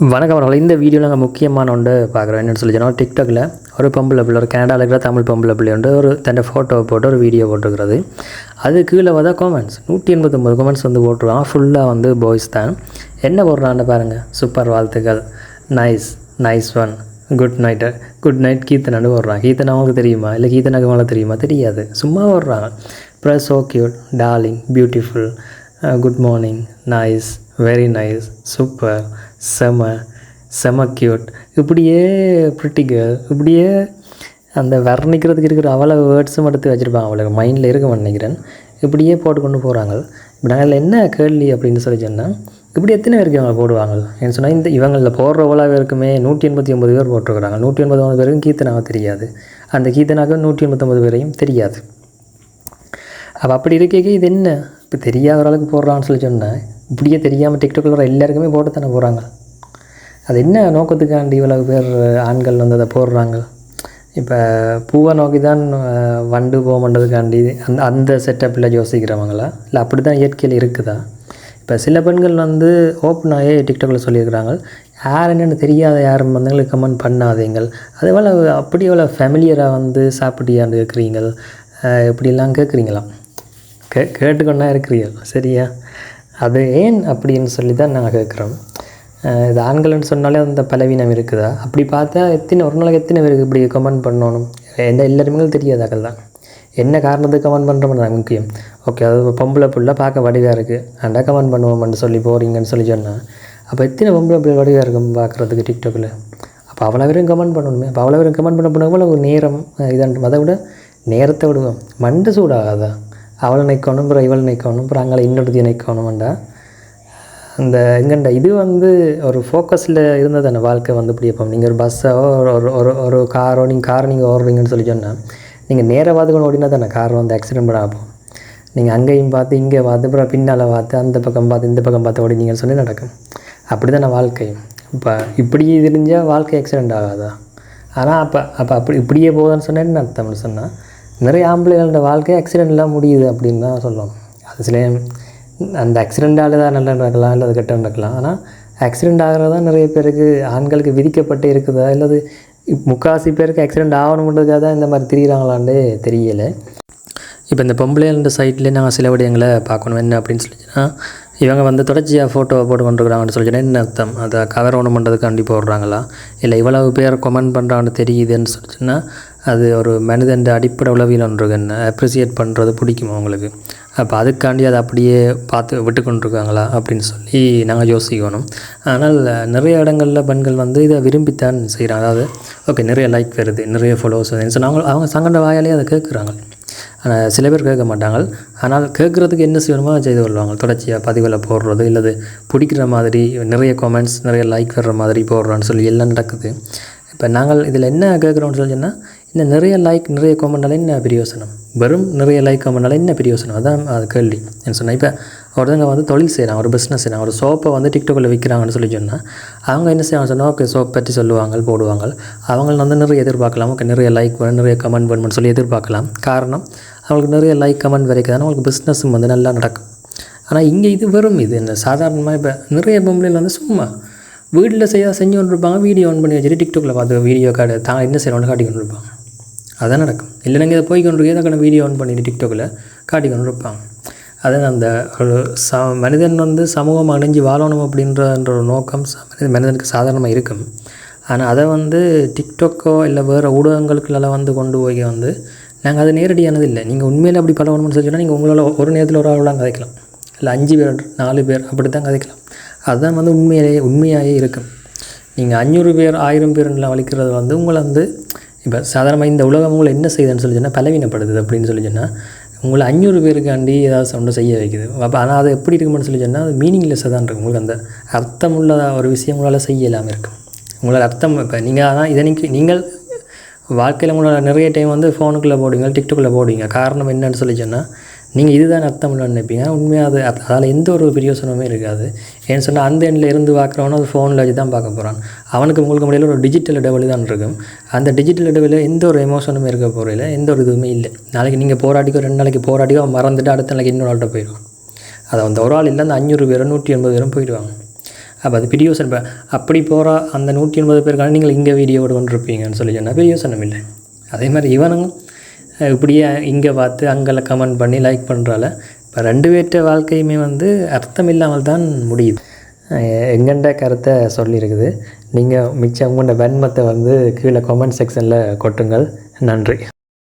வணக்கம் அவர்கள். இந்த வீடியோவில் நாங்கள் முக்கியமான ஒன்று பார்க்குறோம். என்னென்னு சொல்லி சொன்னால் டிக்டாக்ல ஒரு பொம்பளை பிள்ளை ஒரு கனடாவில் இருக்கிற தமிழ் பொம்பளை பிள்ளை வந்து ஒரு தன் ஃபோட்டோவை போட்டு ஒரு வீடியோ போட்டிருக்கிறது. அது கீழே பார்த்தா காமெண்ட்ஸ் நூற்றி எண்பத்தொம்பது காமெண்ட்ஸ் வந்து போட்டுருவான் ஃபுல்லாக வந்து பாய்ஸ் தான். என்ன போடுறான்னு பாருங்கள் சூப்பர் வாழ்த்துக்கள். Nice nice one good night good night கீர்த்தனான்னு ஓடுறான் கீர்த்தனா அவங்களுக்கு தெரியுமா? இல்லை கீர்த்தனாக்கு மேலே தெரியுமா? தெரியாது. சும்மா ஓடுறாங்க அப்புறம் so cute darling beautiful good morning nice very nice super செம செம க்யூட் இப்படியே ப்ரிட்டி கேர்ள் இப்படியே அந்த வர்ணிக்கிறதுக்கு இருக்கிற அவ்வளோ வேர்ட்ஸும் எடுத்து வச்சுருப்பாங்க. அவளுக்கு மைண்டில் இருக்க நினைக்கிறேன். இப்படியே போட்டு கொண்டு போகிறாங்க இப்போ நாங்கள் என்ன கேள்வி அப்படின்னு சொல்லி சொன்னால் இப்படி எத்தனை பேருக்கு இவங்க போடுவாங்க? ஏன்னு சொன்னால் இந்த இவங்களில் போடுற அவ்வளோ பேருக்குமே நூற்றி எண்பத்தி ஒம்பது பேர் போட்டிருக்கிறாங்க. நூற்றி எண்பத்தி ஒம்பது பேருக்கும் கீர்த்தனாவை தெரியாது. அந்த கீர்த்தனாவுக்கு நூற்றி எண்பத்தொம்பது பேரையும் தெரியாது. அப்போ அப்படி இருக்க இது என்ன? இப்போ தெரியாத ஒரு அளவுக்கு போடுறான்னு சொல்லி சொன்னேன் இப்படியே தெரியாமல் டிக்டாக்ல எல்லாருக்குமே போட்டு தானே போகிறாங்க அது என்ன நோக்கத்துக்காண்டி இவ்வளவு பேர் ஆண்கள் வந்து அதை போடுறாங்க? இப்போ பூவை நோக்கி தான் வண்டு போகமன்றதுக்காண்டி அந்த அந்த செட்டப்பில் யோசிக்கிறவங்களா? இல்லை அப்படி தான் இயற்கையில் இருக்குதா? இப்போ சில பெண்கள் வந்து ஓப்பனாகவே டிக்டாக்ல சொல்லியிருக்கிறாங்க. யார் என்னென்னு தெரியாத யாரும் வந்தவங்களுக்கு கமெண்ட் பண்ணாதீங்கள். அதே போல் அப்படி எவ்வளோ ஃபேமிலியராக வந்து சாப்பிட்டியான்னு கேட்குறீங்கள் இப்படிலாம் கேட்குறீங்களாம் கே கேட்டுக்கொண்டா இருக்கிறீர்கள். சரியா? அது ஏன் அப்படின்னு சொல்லி தான் நாங்கள் கேட்குறோம் இது ஆண்கள்னு சொன்னாலே அந்த பலவீனம் இருக்குதா? அப்படி பார்த்தா எத்தனை ஒரு நாளைக்கு எத்தனை பேருக்கு இப்படி கமெண்ட் பண்ணணும்? எந்த எல்லாருமே தெரியாதாக்கள் தான். என்ன காரணத்துக்கு கமெண்ட் பண்ணுறோம்னு தான் முக்கியம். ஓகே அது பொம்பளை புள்ள பார்க்க வடிவாக இருக்குது அண்டா கமெண்ட் பண்ணுவோம்னு சொல்லி போகிறீங்கன்னு சொல்லி சொன்னால் அப்போ எத்தனை பொம்பளை பிள்ளை வடிவாக இருக்கும் பார்க்குறதுக்கு டிக்டாக்கில் அப்போ அவ்வளோ பேரும் கமெண்ட் பண்ணணுமே. அப்போ அவ்வளோ பேரும் கமெண்ட் பண்ண போனால் ஒரு நேரம் இதான். அதை விட நேரத்தை விடுவோம். மண்டை சூடாகாதா? அவளை நிற்கணும் அப்புறம் இவளை நிற்கணும் அப்புறம் அங்கே இன்னொருத்தையும் நிற்கணும்டா அந்த எங்கண்ட இது வந்து ஒரு ஃபோக்கஸில் இருந்தது தானே வாழ்க்கை வந்து இப்படி இப்போ நீங்கள் ஒரு பஸ்ஸோ ஒரு ஒரு ஒரு ஒரு காரோ நீங்கள் கார் நீங்கள் ஓடுறீங்கன்னு சொல்லி சொன்னால் நீங்கள் நேராக பார்த்து ஓடினா தானே கார் வந்து ஆக்சிடென்ட் பண்ண ஆகும்? நீங்கள் அங்கேயும் பார்த்து இங்கே பார்த்து அப்புறம் பின்னால் பார்த்து அந்த பக்கம் பார்த்து இந்த பக்கம் பார்த்து ஓடினீங்கன்னு சொல்லி நடக்கும். அப்படி தானே வாழ்க்கை. இப்போ இப்படி தெரிஞ்சால் வாழ்க்கை ஆக்சிடென்ட் ஆகாதா? ஆனால் அப்போ அப்போ அப்படி இப்படியே போகுதுன்னு சொன்னா என்ன அர்த்தம்னு சொன்னால் நிறைய ஆம்பளைகளோட வாழ்க்கை ஆக்சிடெண்ட்லாம் முடியுது அப்படின்னு தான் சொல்லுவோம் அது சில அந்த ஆக்சிடெண்ட்டால் தான் நல்லா நடக்கலாம் இல்லை அது கெட்ட நடக்கலாம். ஆனால் ஆக்சிடெண்ட் ஆகிறது தான் நிறைய பேருக்கு ஆண்களுக்கு விதிக்கப்பட்டு இருக்குதா. இல்லது முக்காசி பேருக்கு ஆக்சிடெண்ட் ஆகணுன்றதுக்காக தான் இந்த மாதிரி திரியிறாங்களான்னு தெரியலை. இப்போ இந்த பொம்பளைன்ற சைட்லேயே நாங்கள் சில விடயங்களை பார்க்கணும். என்ன அப்படின்னு சொல்லிச்சுன்னா இவங்க வந்து தொடர்ச்சியாக ஃபோட்டோவை போட்டு கொண்டுருக்குறாங்கன்னு சொல்லிச்சுன்னா என்ன அர்த்தம்? அதை கவர் ஒன்று பண்ணுறதுக்காண்டி போடுறாங்களா? இல்லை இவ்வளவு பேர் கமெண்ட் பண்ணுறான்னு தெரியுதுன்னு சொல்லிச்சுன்னா அது ஒரு மனிதன் அடிப்படை உளவியல் ஒன்று என்ன? அப்ரிசியேட் பண்ணுறது பிடிக்கும் அவங்களுக்கு அப்போ அதுக்காண்டி அதை அப்படியே பார்த்து விட்டு கொண்டிருக்காங்களா அப்படின்னு சொல்லி நாங்கள் யோசிக்கணும். ஆனால் நிறைய இடங்களில் பெண்கள் வந்து இதை விரும்பித்தான் செய்கிறாங்க அதாவது ஓகே நிறைய லைக் வருது நிறைய ஃபாலோவர்ஸ் வருதுன்னு சொன்னால் அவங்க அவங்க சங்கட வாயாலே அதை கேட்குறாங்க ஆனால் சில பேர் கேட்க மாட்டாங்க. ஆனால் கேட்குறதுக்கு என்ன செய்யணுமோ அதை செய்து கொள்வாங்க. தொடர்ச்சியாக பதிவில் போடுறது இல்லது பிடிக்கிற மாதிரி நிறைய கமெண்ட்ஸ் நிறைய லைக் வர்ற மாதிரி போடுறோன்னு சொல்லி எல்லாம் நடக்குது. இப்போ நாங்கள் இதில் என்ன கேட்குறோம்னு சொல்லி சொன்னால் இந்த நிறைய லைக் நிறைய கமெண்ட்னால என்ன பிரியோசனம் வெறும் நிறைய லைக் கமெண்டால் என்ன பிரியோசனம் அதான் அது கேள்வி. என்ன சொன்னால் இப்போ ஒருத்தங்க வந்து தொழில் செய்கிறாங்க ஒரு பிஸ்னஸ் செய்கிறாங்க ஒரு சோப்பை வந்து டிக்டாக்கில் விற்கிறாங்கன்னு சொல்லி சொன்னால் அவங்க என்ன செய்வாங்க சொன்னால் ஓகே சோப் பற்றி சொல்லுவாங்க போடுவாங்க. அவங்க வந்து நிறைய எதிர்பார்க்கலாம். ஓகே நிறைய லைக் வேணும் நிறைய கமெண்ட் வேணும்னு சொல்லி எதிர்பார்க்கலாம். காரணம் அவங்களுக்கு நிறைய லைக் கமெண்ட் வரைக்கும் அவங்களுக்கு பிஸ்னஸும் வந்து நல்லா நடக்கும். ஆனால் இங்கே இது வெறும் இது. என்ன சாதாரணமாக இப்போ நிறைய பொம்பளைகள் வந்து சும்மா வீட்டில் செய்ய செஞ்சு கொண்டு இருப்பாங்க வீடியோ ஆன் பண்ணி வச்சுட்டு டிக்டாக்ல பார்த்து வீடியோ கார்டு தான் என்ன செய்யணும்னு காட்டி கொண்டு இருப்பாங்க அதான் நடக்கும். இல்லை நீங்கள் இதை போய் கொண்டு இருக்கே வீடியோ ஆன் பண்ணிட்டு டிக்டாக்கில் காட்டி கொண்டு இருப்பாங்க. அதே அந்த ஒரு ச மனிதன் வந்து சமூகம் அணிஞ்சு வாழணும் அப்படின்ற ஒரு நோக்கம் மனிதனுக்கு சாதாரணமாக இருக்கும். ஆனால் அதை வந்து டிக்டாக்கோ இல்லை வேறு ஊடகங்களுக்குள்ளெல்லாம் வந்து கொண்டு போய் வந்து நாங்கள் அது நேரடியானது இல்லை. நீங்கள் உண்மையில் அப்படி பழகணும்னு சொல்லி சொன்னால் நீங்கள் உங்களால் ஒரு நேரத்தில் ஒரு ஆளாக கதைக்கலாம். இல்லை அஞ்சு பேர் நாலு பேர் அப்படி தான் கதைக்கலாம். அதுதான் வந்து உண்மையிலேயே உண்மையாகவே இருக்கும். நீங்கள் அஞ்சூறு பேர் ஆயிரம் பேர்லாம் வலிக்கிறது வந்து உங்களை வந்து இப்போ சாதாரணமாக இந்த உலகம் உங்களை என்ன செய்யுதுன்னு சொல்லி சொன்னால் பலவீனப்படுது அப்படின்னு சொல்லி சொன்னால் உங்களை அஞ்சூறு பேருக்காண்டி ஏதாவது ஒன்று செய்ய வைக்குது. அப்போ ஆனால் அது எப்படி இருக்கும்னு சொல்லி சொன்னால் அது மீனிங்லெஸ்ஸாக தான் இருக்கும். உங்களுக்கு அந்த அர்த்தமுள்ளதாக ஒரு விஷயம் உங்களால் செய்ய இல்லாமல் இருக்கும். உங்களால் அர்த்தம் இப்போ நீங்கள் அதான் இதனைக்கு நீங்கள் வாழ்க்கையில் உங்களோட நிறைய டைம் வந்து ஃபோனுக்குள்ளே போடுவீங்க டிக்டாக்கில் போடுவீங்க. காரணம் என்னன்னு சொல்லி சொன்னால் நீங்கள் இதுதான் அர்த்தம் இல்லைன்னு நினைப்பீங்க. உண்மையாக அது அதனால் எந்த ஒரு பிரயோசனமே இருக்காது. ஏன்னு சொன்னால் அந்த எண்ணில் இருந்து பார்க்குறவனும் அது ஃபோனில் வச்சு தான் பார்க்க போகிறான் அவனுக்கு உங்களுக்கு முடியல ஒரு டிஜிட்டல் டெவலி தான் இருக்கும். அந்த டிஜிட்டல் டெவலில் எந்த ஒரு எமோஷனுமே இருக்க போகிறதில்ல எந்த ஒரு இதுவுமே இல்லை. நாளைக்கு நீங்கள் போராட்டிக்கோ ரெண்டு நாளைக்கு போராட்டிக்கோ அவன் மறந்துட்டு அடுத்த நாளைக்கு இன்னொரு ஆள்கிட்ட போயிடுவான். அதை அந்த ஒரு ஆள் இல்லை அந்த அஞ்சூறு பேரும் நூற்றி எண்பது பேரும் போயிடுவாங்க. அப்போ அது பிரியோசனம் இப்போ அப்படி போகிற அந்த நூற்றி எண்பது பேருக்கான நீங்கள் இங்கே வீடியோ கொண்டிருப்பீங்கன்னு சொல்லி சொன்னால் பிரியோசனம் இல்லை. அதே மாதிரி இவனுங்க இப்படியே இங்கே பார்த்து அங்கெல்லாம் கமெண்ட் பண்ணி லைக் பண்ணுறால இப்போ ரெண்டு பேர்ட்ட வாழ்க்கையுமே வந்து அர்த்தம் இல்லாமல் தான் முடியுது. எங்கண்ட கருத்தை சொல்லியிருக்குது நீங்கள் மிச்சம் உங்களோட வன்மத்தை வந்து கீழே கமெண்ட் செக்ஷனில் கொட்டுங்கள். நன்றி.